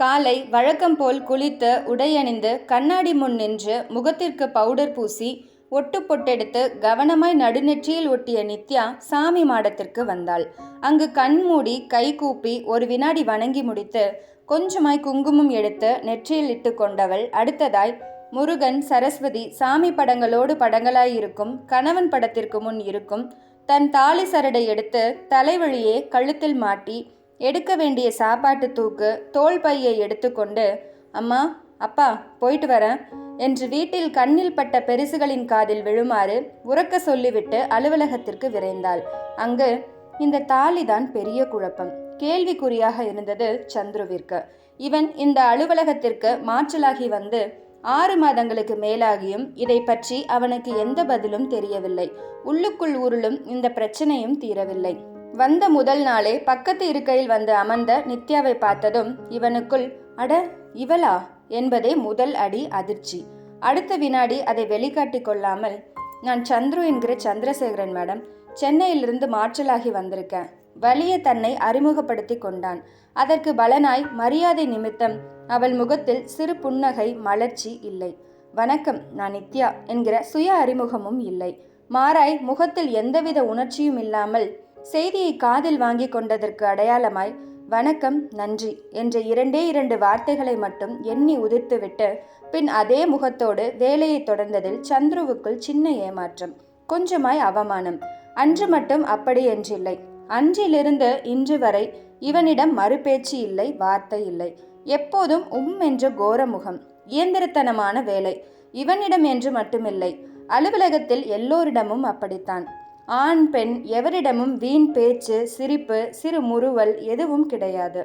காலை வழக்கம் போல் குளித்து உடையணிந்து கண்ணாடி முன் நின்று முகத்திற்கு பவுடர் பூசி ஒட்டு பொட்டெடுத்து கவனமாய் நடுநெற்றியில் ஒட்டிய நித்யா சாமி மாடத்திற்கு வந்தாள். அங்கு கண்மூடி கை கூப்பி ஒரு வினாடி வணங்கி முடித்து கொஞ்சமாய் குங்குமம் எடுத்து நெற்றியில் இட்டு கொண்டவள் அடுத்ததாய் முருகன் சரஸ்வதி சாமி படங்களோடு படங்களாய் இருக்கும் கணவன் படத்திற்கு முன் இருக்கும். தன் தாலி சரடை எடுத்து தலைவழியே கழுத்தில் மாட்டி எடுக்க வேண்டிய சாப்பாட்டு தூக்கு தோல் பையை எடுத்துக்கொண்டு அம்மா அப்பா போயிட்டு வரேன் என்று வீட்டில் கண்ணில் பட்ட பெரிசுகளின் காதில் விழுமாறு உறக்க சொல்லிவிட்டு அலுவலகத்திற்கு விரைந்தாள். அங்கு இந்த தாலிதான் பெரிய குழப்பம். கேள்விக்குறியாக இருந்தது சந்துருவிற்கு. இவன் இந்த அலுவலகத்திற்கு மாற்றலாகி வந்து ஆறு மாதங்களுக்கு மேலாகியும் இதை பற்றி அவனுக்கு எந்த பதிலும் தெரியவில்லை. உள்ளுக்குள் உருளும் இந்த பிரச்சனையும் தீரவில்லை. வந்த முதல் நாளே பக்கத்து இருக்கையில் வந்து அமர்ந்த நித்யாவை பார்த்ததும் இவனுக்குள் அட இவளா? என்பதே முதல் அடி அதிர்ச்சி. அடுத்த வினாடி அதை வெளிக்காட்டி கொள்ளாமல் நான் சந்துரு என்கிற சந்திரசேகரன் மேடம். சென்னையிலிருந்து மாற்றலாகி வந்திருக்கேன். வலிய தன்னை அறிமுகப்படுத்தி கொண்டான். அதற்கு பலனாய் மரியாதை நிமித்தம் அவள் முகத்தில் சிறு புன்னகை மலர்ச்சி இல்லை. வணக்கம் நான் நித்யா என்கிற சுய அறிமுகமும் இல்லை. மாறாய் முகத்தில் எந்தவித உணர்ச்சியும் இல்லாமல் செய்தியை காதில் வாங்கி கொண்டதற்கு அடையாளமாய் வணக்கம் நன்றி என்ற இரண்டே இரண்டு வார்த்தைகளை மட்டும் எண்ணி உதிர்த்துவிட்டு பின் அதே முகத்தோடு வேலையை தொடர்ந்ததில் சந்துருவுக்குள் சின்ன ஏமாற்றம் கொஞ்சமாய் அவமானம். அன்று மட்டும் அப்படி என்றில்லை. அன்றிலிருந்து இன்று வரை இவனிடம் மறுபேச்சு இல்லை வார்த்தை இல்லை. எப்போதும் உம் என்ற கோர முகம் இயந்திரத்தனமான வேலை. இவனிடம் என்று மட்டுமில்லை. அலுவலகத்தில் எல்லோரிடமும் அப்படித்தான். ஆண் பெண் எவரிடமும் வீண் பேச்சு சிரிப்பு சிறு முறுவல் எதுவும் கிடையாது.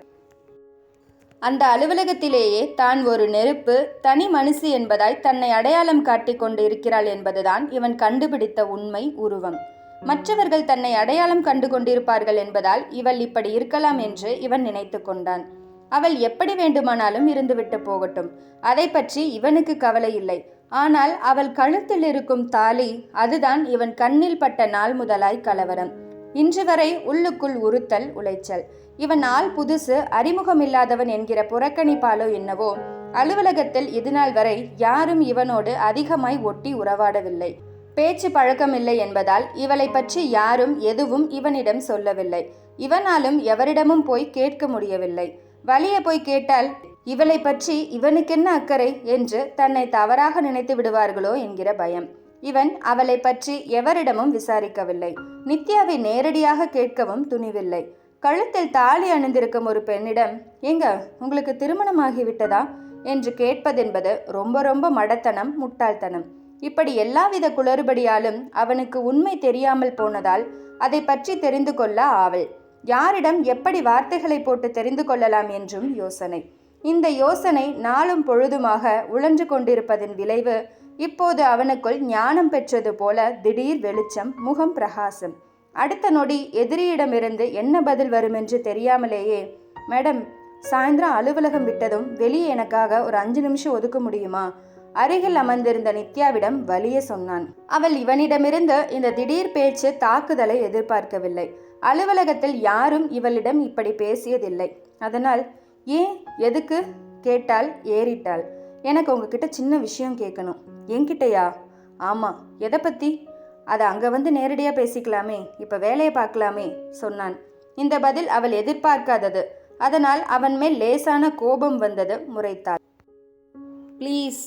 அந்த அலுவலகத்திலேயே தான் ஒரு நெருப்பு தனி மனுஷி என்பதாய் தன்னை அடையாளம் காட்டிக் கொண்டு இருக்கிறாள் என்பதுதான் இவன் கண்டுபிடித்த உண்மை உருவம். மற்றவர்கள் தன்னை அடையாளம் கண்டு கொண்டிருப்பார்கள் என்பதால் இவள் இப்படி இருக்கலாம் என்று இவன் நினைத்து கொண்டான். அவள் எப்படி வேண்டுமானாலும் இருந்துவிட்டு போகட்டும். அதை பற்றி இவனுக்கு கவலை இல்லை. ஆனால் அவள் கழுத்தில் இருக்கும் தாலி அதுதான் இவன் கண்ணில் பட்ட நாள் முதலாய் கலவரம். இன்று வரை உள்ளுக்குள் உறுத்தல் உளைச்சல். இவன் ஆள் புதுசு அறிமுகமில்லாதவன் என்கிற புறக்கணிப்பாலோ என்னவோ அலுவலகத்தில் இதுநாள் வரை யாரும் இவனோடு அதிகமாய் ஒட்டி உறவாடவில்லை. பேச்சு பழக்கமில்லை என்பதால் இவளை பற்றி யாரும் எதுவும் இவனிடம் சொல்லவில்லை. இவனாலும் எவரிடமும் போய் கேட்க முடியவில்லை. வழியை போய் கேட்டால் இவளை பற்றி இவனுக்கென்ன அக்கறை என்று தன்னை தவறாக நினைத்து விடுவார்களோ என்கிற பயம். இவன் அவளை பற்றி எவரிடமும் விசாரிக்கவில்லை. நித்யாவை நேரடியாக கேட்கவும் துணிவில்லை. கழுத்தில் தாலி அணிந்திருக்கும் ஒரு பெண்ணிடம் ஏங்க உங்களுக்கு திருமணமாகிவிட்டதா? என்று கேட்பதென்பது ரொம்ப ரொம்ப மடத்தனம் முட்டாள்தனம். இப்படி எல்லாவித குளறுபடியாலும் அவனுக்கு உண்மை தெரியாமல் போனதால் அதை பற்றி தெரிந்து கொள்ள ஆவல். யாரிடம் எப்படி வார்த்தைகளை போட்டு தெரிந்து கொள்ளலாம் என்றும் யோசனை. இந்த யோசனை நாளும் பொழுதுமாக உழன்று கொண்டிருப்பதன் விளைவு இப்போது அவனுக்குள் ஞானம் பெற்றது போல திடீர் வெளிச்சம் முகம் பிரகாசம். அடுத்த நொடி எதிரியிடமிருந்து என்ன பதில் வரும் என்று தெரியாமலேயே மேடம் சாயந்தரம் அலுவலகம் விட்டதும் வெளியே எனக்காக ஒரு அஞ்சு நிமிஷம் ஒதுக்க முடியுமா? அருகில் அமர்ந்திருந்த நித்யாவிடம் வலிய சொன்னான். அவள் இவனிடமிருந்து இந்த திடீர் பேச்சு தாக்குதலை எதிர்பார்க்கவில்லை. அலுவலகத்தில் யாரும் இவளிடம் இப்படி பேசியதில்லை. அதனால் ஏன்? எதுக்கு? கேட்டால் ஏறிட்டாள். எனக்கு உங்ககிட்ட சின்ன விஷயம் கேட்கணும் என்கிட்டயா? ஆமாம் எதை பற்றி அதை அங்கே வந்து நேரடியாக பேசிக்கலாமே. இப்போ வேலையை பார்க்கலாமே சொன்னான். இந்த பதில் அவள் எதிர்பார்க்காதது. அதனால் அவன் மேல் லேசான கோபம் வந்தது முறைத்தாள். ப்ளீஸ்.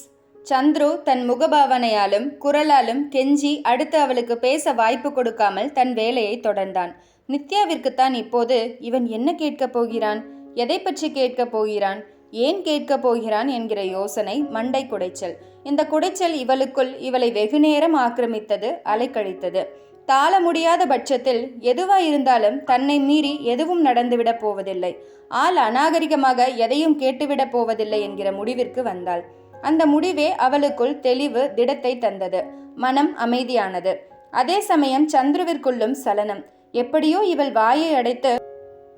சந்துரு தன் முகபாவனையாலும் குரலாலும் கெஞ்சி அடுத்து அவளுக்கு பேச வாய்ப்பு கொடுக்காமல் தன் வேலையை தொடர்ந்தான். நித்யாவிற்குத்தான் இப்போது இவன் என்ன கேட்கப் போகிறான்? எதை பற்றி கேட்கப் போகிறான்? ஏன் கேட்கப் போகிறான் என்கிற யோசனை மண்டை குடைச்சல். இந்த குடைச்சல் இவளுக்குள் இவளை வெகுநேரம் ஆக்கிரமித்தது அலைக்கழித்தது. தாள முடியாத பட்சத்தில் எதுவாயிருந்தாலும் தன்னை மீறி எதுவும் நடந்துவிடப் போவதில்லை. ஆள் அநாகரிகமாக எதையும் கேட்டுவிடப் போவதில்லை என்கிற முடிவிற்கு வந்தாள். அந்த முடிவே அவளுக்குள் தெளிவு திடத்தை தந்தது. மனம் அமைதியானது. அதே சமயம் சந்துருவிற்குள்ளும் சலனம். எப்படியோ இவள் வாயை அடைத்து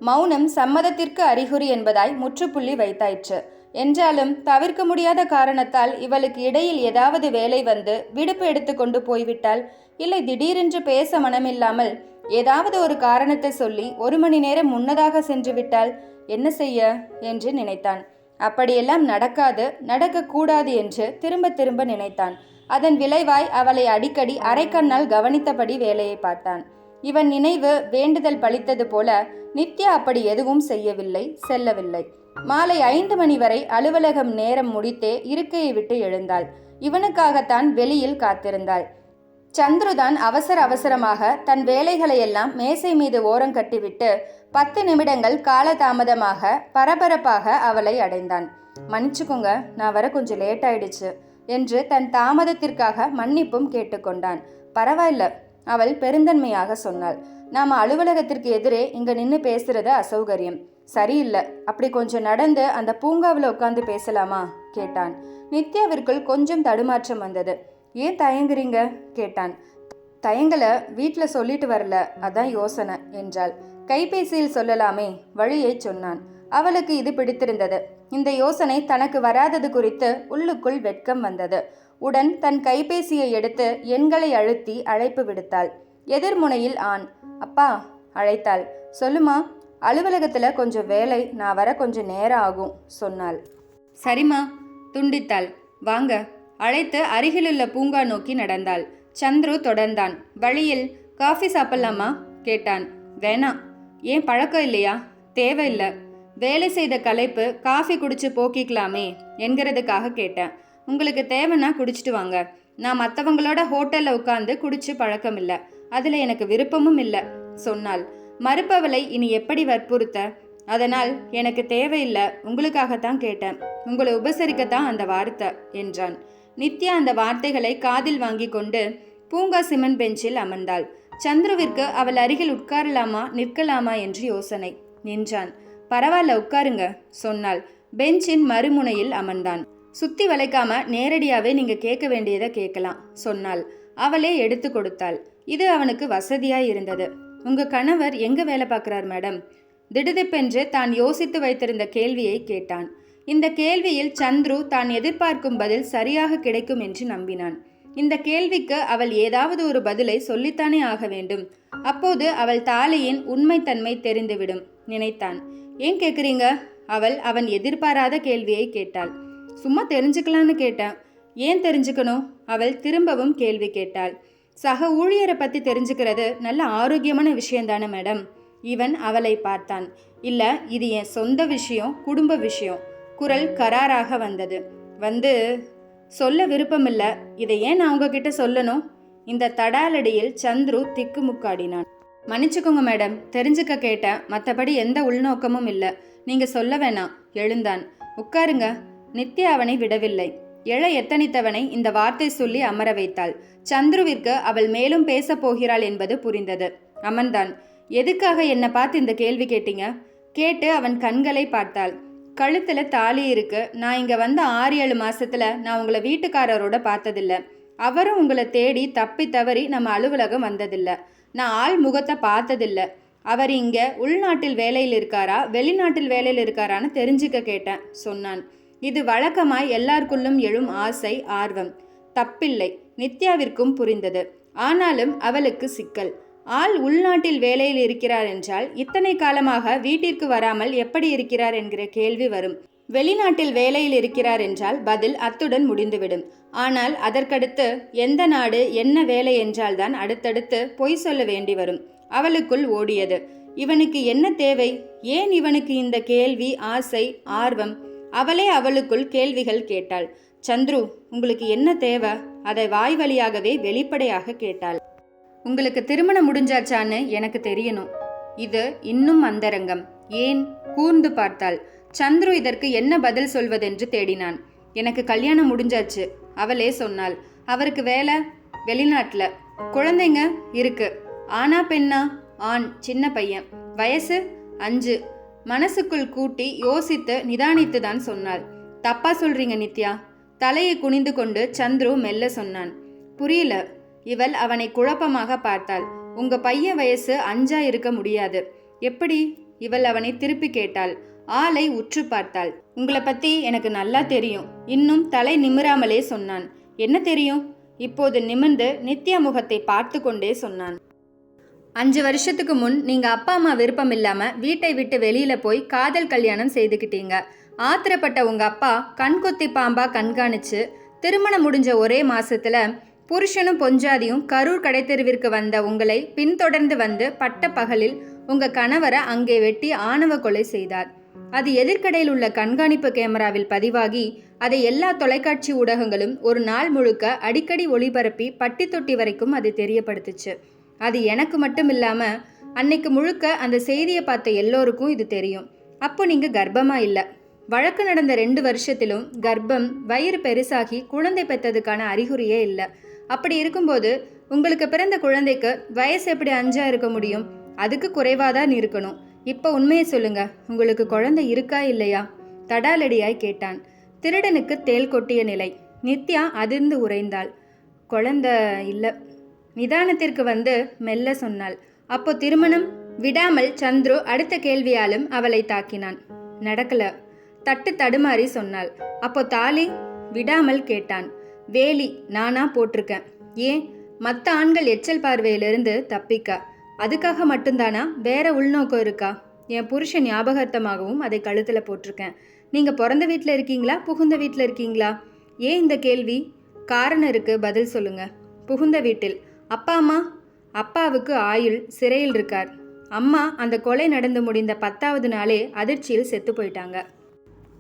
மௌனம் சம்மதத்திற்கு அறிகுறி என்பதாய் முற்றுப்புள்ளி வைத்தாயிற்று. என்றாலும் தவிர்க்க முடியாத காரணத்தால் இவளுக்கு இடையில் ஏதாவது வேலை வந்து விடுப்பு எடுத்துக்கொண்டு போய்விட்டால் இல்லை திடீரென்று பேச மனமில்லாமல் ஏதாவது ஒரு காரணத்தை சொல்லி ஒரு மணி நேரம் முன்னதாக சென்று விட்டால் என்ன செய்ய? என்று நினைத்தான். அப்படியெல்லாம் நடக்காது நடக்கக்கூடாது என்று திரும்ப திரும்ப நினைத்தான். அதன் விளைவாய் அவளை அடிக்கடி அரைக்கண்ணால் கவனித்தபடி வேலையை பார்த்தான். இவன் நினைவு வேண்டுதல் பலித்தது போல நித்யா அப்படி எதுவும் செய்யவில்லை செல்லவில்லை. மாலை ஐந்து மணி வரை அலுவலகம் நேரம் முடித்தே இருக்கையை விட்டு எழுந்தாள். இவனுக்காகத்தான் வெளியில் காத்திருந்தாள். சந்துருதான் அவசர அவசரமாக தன் வேலைகளையெல்லாம் மேசை மீது ஓரம் கட்டிவிட்டு பத்து நிமிடங்கள் காலதாமதமாக பரபரப்பாக அவளை அடைந்தான். மன்னிச்சுக்கோங்க நான் வர கொஞ்சம் லேட் ஆயிடுச்சு என்று தன் தாமதத்திற்காக மன்னிப்பும் கேட்டுக்கொண்டான். பரவாயில்ல அவள் பெருந்தன்மையாக சொன்னாள். நாம் அலுவலகத்திற்கு எதிரே இங்கே நின்று பேசுறது அசௌகரியம். சரியில்லை அப்படி கொஞ்சம் நடந்து அந்த பூங்காவில் உட்காந்து பேசலாமா? கேட்டான். நித்யாவிற்குள் கொஞ்சம் தடுமாற்றம் வந்தது. ஏன் தயங்குறீங்க? கேட்டான். தயங்கலை. வீட்டில் சொல்லிட்டு வரல. அதான் யோசனை என்றாள். கைபேசியில் சொல்லலாமே வழியை சொன்னான். அவளுக்கு இது பிடித்திருந்தது. இந்த யோசனை தனக்கு வராதது குறித்து உள்ளுக்குள் வெட்கம் வந்தது. உடன் தன் கைபேசியை எடுத்து எண்களை அழுத்தி அழைப்பு விடுத்தாள். எதிர்முனையில் ஆண் அப்பா அழைத்தாள். சொல்லுமா அலுவலகத்தில் கொஞ்சம் வேலை நான் வர கொஞ்சம் நேரம் ஆகும் சொன்னாள். சரிம்மா துண்டித்தாள். வாங்க அழைத்து அருகிலுள்ள பூங்கா நோக்கி நடந்தாள். சந்துரு தொடர்ந்தான். வழியில் காஃபி சாப்பிடலாமா? கேட்டான். வேணாம் ஏன் பழக்கம் இல்லையா? தேவையில்லை. வேலை செய்த களைப்பு காஃபி குடிச்சு போக்கிக்கலாமே என்கிறதுக்காக கேட்டேன். உங்களுக்கு தேவைன்னா குடிச்சிட்டு வாங்க. நான் மற்றவங்களோட ஹோட்டலில் உட்காந்து குடிச்சு பழக்கம் இல்லை. அதில் எனக்கு விருப்பமும் இல்லை சொன்னாள். மறுப்பவளை இனி எப்படி வற்புறுத்த? அதனால் எனக்கு தேவையில்லை. உங்களுக்காகத்தான் கேட்டேன். உங்களை உபசரிக்கத்தான் அந்த வார்த்தை என்றான். நித்யா அந்த வார்த்தைகளை காதில் வாங்கி கொண்டு பூங்கா சிமெண்ட் பெஞ்சில் அமர்ந்தாள். சந்துருவிற்கு அவள் அருகில் உட்காரலாமா நிற்கலாமா என்று யோசனை நின்றான். பரவாயில்ல உட்காருங்க சொன்னாள். பெஞ்சின் மறுமுனையில் அமர்ந்தான். சுத்தி வளைக்காம நேரடியாவே நீங்க கேட்க வேண்டியதை கேட்கலாம் சொன்னாள். அவளே எடுத்து கொடுத்தாள். இது அவனுக்கு வசதியாய் இருந்தது. உங்க கணவர் எங்க வேலை பார்க்குறார் மேடம்? திடுதிப்பென்று தான் யோசித்து வைத்திருந்த கேள்வியை கேட்டான். இந்த கேள்வியில் சந்துரு தான் எதிர்பார்க்கும் பதில் சரியாக கிடைக்கும் என்று நம்பினான். இந்த கேள்விக்கு அவள் ஏதாவது ஒரு பதிலை சொல்லித்தானே ஆக வேண்டும். அப்போது அவள் தாலியின் உண்மைத்தன்மை தெரிந்துவிடும் நினைத்தான். ஏன் கேட்குறீங்க? அவள் அவன் எதிர்பாராத கேள்வியை கேட்டாள். சும்மா தெரிஞ்சுக்கலான்னு கேட்டேன். ஏன் தெரிஞ்சுக்கணும்? அவள் திரும்பவும் கேள்வி கேட்டாள். சக ஊழியரை பற்றி தெரிஞ்சுக்கிறது நல்ல ஆரோக்கியமான விஷயந்தானே மேடம்? இவன் அவளை பார்த்தான். இல்லை இது என் சொந்த விஷயம் குடும்ப விஷயம். குரல் கராராக வந்தது. வந்து சொல்ல விருப்பமில்லை. இதை ஏன் நான் உங்ககிட்ட சொல்லணும்? இந்த தடாலடியில் சந்துரு திக்குமுக்காடினான் மன்னிச்சுக்கோங்க மேடம். தெரிஞ்சுக்க கேட்டேன். மற்றபடி எந்த உள்நோக்கமும் இல்லை. நீங்கள் சொல்ல வேணாம். எழுந்தான். உட்காருங்க. நித்யா அவனை விடவில்லை. எழ எத்தனித்தவனை இந்த வார்த்தை சொல்லி அமர வைத்தாள். சந்துருவிற்கு அவள் மேலும் பேசப் போகிறாள் என்பது புரிந்தது. அமர்ந்தான். எதுக்காக என்னை பார்த்து இந்த கேள்வி கேட்டீங்க? கேட்டு அவன் கண்களை பார்த்தாள். கழுத்தில் தாலி இருக்கு. நான் இங்கே வந்த ஆறு ஏழு மாசத்துல நான் உங்களை வீட்டுக்காரரோட பார்த்ததில்ல. அவரும் உங்களை தேடி தப்பி தவறி நம்ம அலுவலகம் வந்ததில்லை. நான் ஆள் முகத்தை பார்த்ததில்லை. அவர் இங்கே உள்நாட்டில் வேலையில் இருக்காரா? வெளிநாட்டில் வேலையில் இருக்காரான்னு தெரிஞ்சுக்க கேட்டேன் சொன்னான். இது வழக்கமாய் எல்லாருக்குள்ளும் எழும் ஆசை ஆர்வம். தப்பில்லை. நித்யாவிற்கும் புரிந்தது. ஆனாலும் அவளுக்கு சிக்கல். ஆள் உள்நாட்டில் வேலையில் இருக்கிறார் என்றால் இத்தனை காலமாக வீட்டிற்கு வராமல் எப்படி இருக்கிறார் என்கிற கேள்வி வரும். வெளிநாட்டில் வேலையில் இருக்கிறார் என்றால் பதில் அத்துடன் முடிந்துவிடும். ஆனால் அதற்கடுத்து எந்த நாடு என்ன வேலை என்றால்தான் அடுத்தடுத்து பொய் சொல்ல வேண்டி வரும். அவளுக்குள் ஓடியது. இவனுக்கு என்ன தேவை? ஏன் இவனுக்கு இந்த கேள்வி ஆசை ஆர்வம்? அவளே அவளுக்குள் கேள்விகள் கேட்டாள். சந்துரு உங்களுக்கு என்ன தேவை? அதை வாய் வழியாகவே வெளிப்படையாக கேட்டாள். உங்களுக்கு திருமணம் முடிஞ்சாச்சான்னு எனக்கு தெரியணும். இது இன்னும் அந்தரங்கம். ஏன்? கூர்ந்து பார்த்தாள். சந்துரு இதற்கு என்ன பதில் சொல்வதென்று தேடினான். எனக்கு கல்யாணம் முடிஞ்சாச்சு அவளே சொன்னாள். அவருக்கு வேலை வெளிநாட்டில். குழந்தைங்க இருக்கு. ஆனா பெண்ணா? ஆண் சின்ன பையன். வயசு? அஞ்சு. மனசுக்குள் கூட்டி யோசித்து நிதானித்து தான் சொன்னாள். தப்பா சொல்றீங்க நித்யா. தலையை குனிந்து கொண்டு சந்துரு மெல்ல சொன்னான். புரியல. இவள் அவனை குழப்பமாக பார்த்தாள். உங்க பையன் வயசு அஞ்சா இருக்க முடியாது. எப்படி? இவள் அவனை திருப்பி கேட்டாள். ஆளை உற்று பார்த்தாள். உங்களை பத்தி எனக்கு நல்லா தெரியும். இன்னும் தலை நிமிராமலே சொன்னான். என்ன தெரியும்? இப்போது நிமிர்ந்து நித்யா முகத்தை பார்த்து கொண்டே சொன்னான். அஞ்சு வருஷத்துக்கு முன் நீங்கள் அப்பா அம்மா விருப்பம் இல்லாமல் வீட்டை விட்டு வெளியில் போய் காதல் கல்யாணம் செய்துக்கிட்டீங்க. ஆத்திரப்பட்ட உங்கள் அப்பா கண்கொத்தி பாம்பா கண்காணித்து திருமணம் முடிஞ்ச ஒரே மாதத்தில் புருஷனும் பொஞ்சாதியும் கரூர் கடைத்தெருவிற்கு வந்த உங்களை பின்தொடர்ந்து வந்து பட்ட பகலில் உங்கள் கணவரை அங்கே வெட்டி ஆணவ கொலை செய்தார். அது எதிர்க்கடையில் உள்ள கண்காணிப்பு கேமராவில் பதிவாகி அதை எல்லா தொலைக்காட்சி ஊடகங்களும் ஒரு நாள் முழுக்க அடிக்கடி ஒளிபரப்பி பட்டி தொட்டி வரைக்கும் அது தெரியப்படுத்துச்சு. அது எனக்கு மட்டும் இல்லாமல் அன்னைக்கு முழுக்க அந்த செய்தியை பார்த்த எல்லோருக்கும் இது தெரியும். அப்போ நீங்கள் கர்ப்பமாக இல்லை. வழக்கு நடந்த ரெண்டு வருஷத்திலும் கர்ப்பம் வயிறு பெருசாகி குழந்தை பெற்றதுக்கான அறிகுறியே இல்லை. அப்படி இருக்கும்போது உங்களுக்கு பிறந்த குழந்தைக்கு வயசு எப்படி அஞ்சா இருக்க முடியும்? அதுக்கு குறைவாக தான் இருக்கணும். இப்போ உண்மையை சொல்லுங்க. உங்களுக்கு குழந்தை இருக்கா இல்லையா? தடாலடியாய் கேட்டான். திருடனுக்கு தேள் கொட்டிய நிலை. நித்யா அதிர்ந்து உறைந்தாள். குழந்தை இல்லை. நிதானத்திற்கு வந்து மெல்ல சொன்னாள். அப்போ திருமணம் விடாமல் சந்துரு அடுத்த கேள்வியாலும் அவளை தாக்கினான். நடக்கல. தட்டு தடுமாறி சொன்னாள். அப்போ தாலி விடாமல் கேட்டான். வேலி நானா போட்டிருக்கேன். ஏன்? மற்ற ஆண்கள் எச்சல் பார்வையிலிருந்து தப்பிக்க. அதுக்காக மட்டும்தானா? வேற உள்நோக்கம் இருக்கா? என் புருஷன் ஞாபகார்த்தமாகவும் அதை கழுத்தில் போட்டிருக்கேன். நீங்கள் பிறந்த வீட்டில் இருக்கீங்களா? புகுந்த வீட்டில் இருக்கீங்களா? ஏன் இந்த கேள்வி? காரணம் இருக்கு பதில் சொல்லுங்க. புகுந்த வீட்டில். அப்பா அம்மா அப்பாவுக்கு ஆயுள் சிறையில் இருக்கார். அம்மா அந்த கொலை நடந்து முடிந்த பத்தாவது நாளே அதிர்ச்சியில் செத்து போயிட்டாங்க.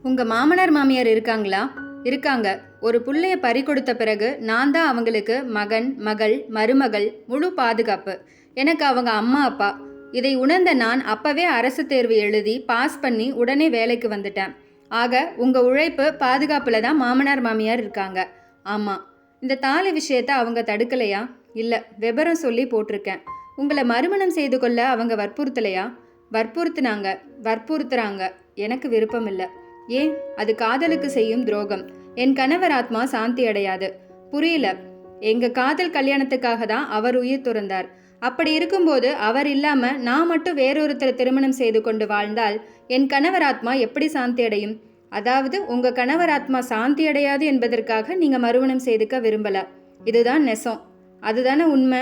உங்கள் மாமனார் மாமியார் இருக்காங்களா? இருக்காங்க. ஒரு பிள்ளைய பறி கொடுத்த பிறகு நான் தான் அவங்களுக்கு மகன் மகள் மருமகள் முழு பாதுகாப்பு. எனக்கு அவங்க அம்மா அப்பா. இதை உணர்ந்த நான் அப்பவே அரசு தேர்வு எழுதி பாஸ் பண்ணி உடனே வேலைக்கு வந்துட்டேன். ஆக உங்கள் உழைப்பு பாதுகாப்பில் தான் மாமனார் மாமியார் இருக்காங்க. ஆமாம் இந்த தாலி விஷயத்த அவங்க தடுக்கலையா? இல்லை விபரம் சொல்லி போட்டிருக்கேன். உங்களை மறுமணம் செய்து கொள்ள அவங்க வற்புறுத்தலையா? வற்புறுத்துனாங்க வற்புறுத்துறாங்க. எனக்கு விருப்பம் இல்லை. ஏன்? அது காதலுக்கு செய்யும் துரோகம். என் கணவர் ஆத்மா சாந்தி அடையாது. புரியல. எங்க காதல் கல்யாணத்துக்காக தான் அவர் உயிர் துறந்தார். அப்படி இருக்கும்போது அவர் இல்லாம நான் மட்டும் வேறொருத்தரை திருமணம் செய்து கொண்டு வாழ்ந்தால் என் கணவர் ஆத்மா எப்படி சாந்தி அடையும்? அதாவது உங்க கணவர் ஆத்மா சாந்தி அடையாது என்பதற்காக நீங்க மறுமணம் செய்துக்க விரும்பல. இதுதான் நெசம். அதுதானே உண்மை?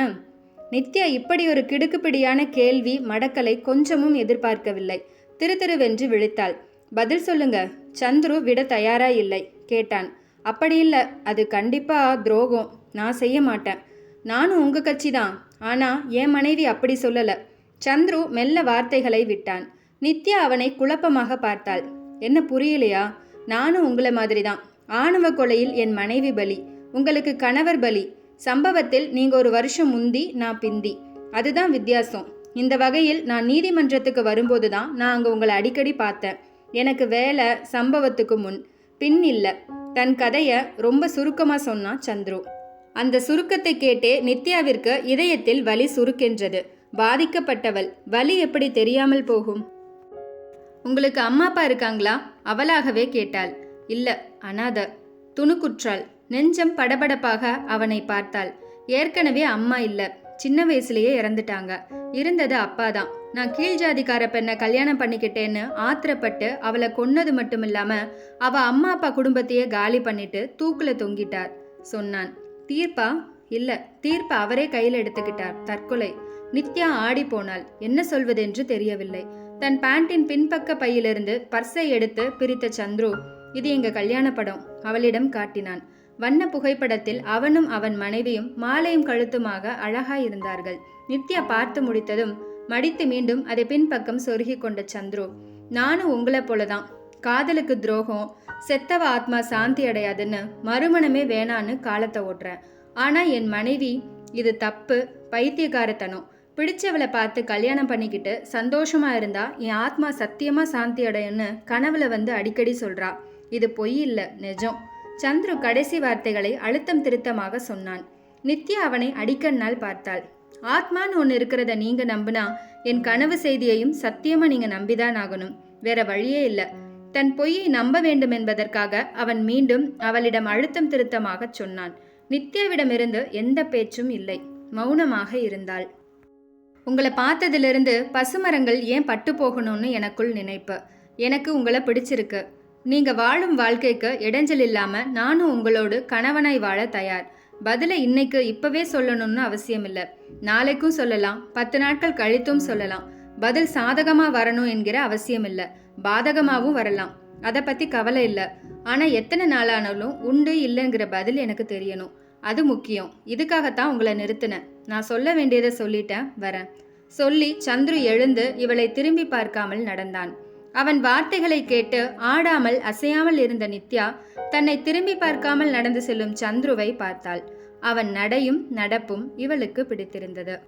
நித்யா இப்படி ஒரு கிடுக்குப்பிடியான கேள்வி மடக்கலை கொஞ்சமும் எதிர்பார்க்கவில்லை. திரு திருவென்று விழித்தாள். பதில் சொல்லுங்க. சந்துரு விட தயாரா இல்லை கேட்டான். அப்படி இல்லை. அது கண்டிப்பா துரோகம். நான் செய்ய மாட்டேன். நானும் உங்க கட்சி தான். ஆனா என் மனைவி அப்படி சொல்லல. சந்துரு மெல்ல வார்த்தைகளை விட்டான். நித்யா அவனை குழப்பமாக பார்த்தாள். என்ன புரியலையா? நானும் உங்களை மாதிரி தான். ஆணவ கொலையில் என் மனைவி பலி. உங்களுக்கு கணவர் பலி. சம்பவத்தில் நீங்கள் ஒரு வருஷம் முந்தி நான் பிந்தி. அதுதான் வித்தியாசம். இந்த வகையில் நான் நீதிமன்றத்துக்கு வரும்போது தான் நான் அங்கே உங்களை அடிக்கடி பார்த்தேன். எனக்கு வேலை சம்பவத்துக்கு முன். பின் இல்லை. தன் கதையை ரொம்ப சுருக்கமாக சொன்னான் சந்துரு. அந்த சுருக்கத்தை கேட்டே நித்யாவிற்கு இதயத்தில் வலி சுருக்கென்றது. பாதிக்கப்பட்டவள். வலி எப்படி தெரியாமல் போகும்? உங்களுக்கு அம்மா அப்பா இருக்காங்களா? அவளாகவே கேட்டாள். இல்ல அனாத. துணுக்குற்றாள். நெஞ்சம் படபடப்பாக அவனை பார்த்தாள். ஏற்கனவே அம்மா இல்லை. சின்ன வயசுலயே இறந்துட்டாங்க. இருந்தது அப்பா தான் நான் கீழ் ஜாதிக்கார பெண்ணை கல்யாணம் பண்ணிக்கிட்டேன்னு ஆத்திரப்பட்டு அவளை கொன்னது மட்டும் இல்லாம அவ அம்மா அப்பா குடும்பத்தையே காலி பண்ணிட்டு தூக்குல தொங்கிட்டார் சொன்னான். தீர்ப்பா? இல்ல. தீர்ப்பை அவரே கையில் எடுத்துக்கிட்டார். தற்கொலை. நித்யா ஆடி போனாள். என்ன சொல்வதென்று தெரியவில்லை. தன் பேண்டின் பின்பக்க பையிலிருந்து பர்ஸை எடுத்து பிரித்த சந்துரு இது எங்க கல்யாண படம் அவளிடம் காட்டினான். வண்ண புகைப்படத்தில் அவனும் அவன் மனைவியும் மாலையும் கழுத்துமாக அழகாய் இருந்தார்கள் நித்யா பார்த்து முடித்ததும் மடித்து மீண்டும் அதை பின்பக்கம் சொருகி கொண்ட சந்துரு நானும் உங்களை போலதான். காதலுக்கு துரோகம் செத்தவ ஆத்மா சாந்தி அடையாதுன்னு மறுமணமே வேணான்னு காலத்தை ஓட்டுறேன் ஆனா என் மனைவி இது தப்பு பைத்தியக்காரத்தனம். பிடிச்சவளை பார்த்து கல்யாணம் பண்ணிக்கிட்டு சந்தோஷமா இருந்தா என் ஆத்மா சத்தியமா சாந்தி அடையும்னு கனவுல வந்து அடிக்கடி சொல்றா. இது பொய் இல்லை நிஜம். சந்துரு கடைசி வார்த்தைகளை அழுத்தம் திருத்தமாக சொன்னான். நித்யா அவனை அடிக்கண்ணால் பார்த்தாள். ஆத்மான்னு ஒன்று இருக்கிறத நீங்க நம்புனா என் கனவு செய்தியையும் சத்தியமா நீங்க நம்பிதான் ஆகணும். வேற வழியே இல்லை. தன் பொய்யை நம்ப வேண்டும் என்பதற்காக அவன் மீண்டும் அவளிடம் அழுத்தம் திருத்தமாக சொன்னான். நித்யாவிடமிருந்து எந்த பேச்சும் இல்லை. மௌனமாக இருந்தாள். உங்களை பார்த்ததிலிருந்து பசுமரங்கள் ஏன் பட்டு போகணும்னு எனக்குள் நினைப்பு. எனக்கு உங்களை பிடிச்சிருக்கு. நீங்க வாழும் வாழ்க்கைக்கு இடைஞ்சல் இல்லாம நானும் உங்களோடு கணவனாய் வாழ தயார். பதிலை இன்னைக்கு இப்பவே சொல்லணும்னு அவசியம் இல்லை நாளைக்கும் சொல்லலாம் பத்து நாட்கள் கழித்தும் சொல்லலாம். பதில் சாதகமா வரணும் என்கிற அவசியம் இல்லை பாதகமாகவும் வரலாம். அதை பத்தி கவலை இல்லை. ஆனா எத்தனை நாளானாலும் உண்டு இல்லைங்கிற பதில் எனக்கு தெரியணும். அது முக்கியம். இதுக்காகத்தான் உங்களை நிறுத்தினேன். நான் சொல்ல வேண்டியதை சொல்லிட்டேன். வரேன். சொல்லி சந்துரு எழுந்து இவளை திரும்பி பார்க்காமல் நடந்தான். அவன் வார்த்தைகளை கேட்டு ஆடாமல் அசையாமல் இருந்த நித்யா தன்னை திரும்பி பார்க்காமல் நடந்து செல்லும் சந்துருவை பார்த்தாள். அவன் நடையும் நடப்பும் இவளுக்கு பிடித்திருந்தது.